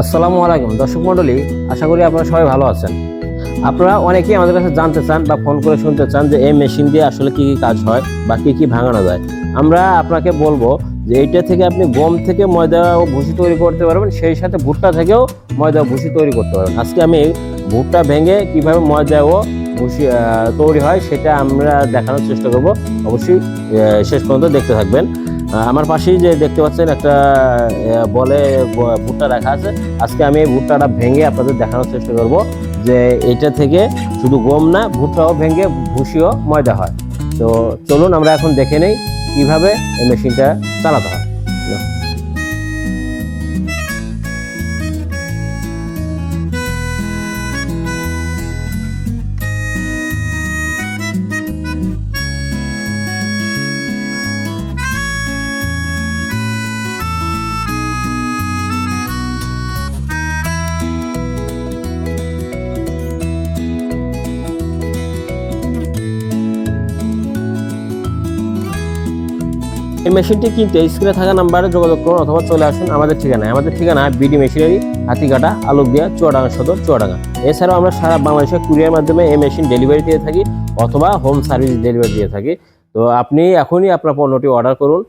আসসালামু আলাইকুম। দর্শক মণ্ডলী, আশা করি আপনারা সবাই ভালো আছেন। আপনারা অনেকেই আমাদের কাছে জানতে চান বা ফোন করে শুনতে চান যে এই মেশিন দিয়ে আসলে কি কি কাজ হয় বা কি কি ভাঙানো যায়। আমরা আপনাকে বলব যে এইটা থেকে আপনি গম থেকে ময়দা ও ভুসি তৈরি করতে পারবেন, সেই সাথে ভুট্টা থেকেও ময়দা ভুসি তৈরি করতে পারবেন। আজকে আমি ভুট্টা ভেঙে কীভাবে ময়দা ও তৈরি হয়, সেটা আমরা দেখানোর চেষ্টা করব। অবশ্যই শেষ পর্যন্ত দেখতে থাকবেন। আমার পাশেই যে দেখতে পাচ্ছেন একটা বলে ভুট্টা রাখা আছে। আজকে আমি এই ভুট্টাটা ভেঙে আপনাদের দেখানোর চেষ্টা করব যে এটা থেকে শুধু গম না, ভুট্টাও ভেঙে ভুসিও ময়দা হয়। তো চলুন, আমরা এখন দেখে নেই কীভাবে এই মেশিনটা চালাতে হয়। এই মেশিনটি কিনতে স্ক্রিনে থাকা নাম্বারে যোগাযোগ করুন অথবা চলে আসুন আমাদের ঠিকানায়। আমাদের ঠিকানা বিডি মেশিনারি হাতিঘাটা, আলুকদিয়া, চুয়াডাঙ্গা সদর, চুয়াডাঙ্গা। এছাড়াও আমরা সারা বাংলাদেশে কুরিয়ার মাধ্যমে এই মেশিন ডেলিভারি দিয়ে থাকি অথবা হোম সার্ভিস ডেলিভারি দিয়ে থাকি। তো আপনি এখনই আপনার পণ্যটি অর্ডার করুন।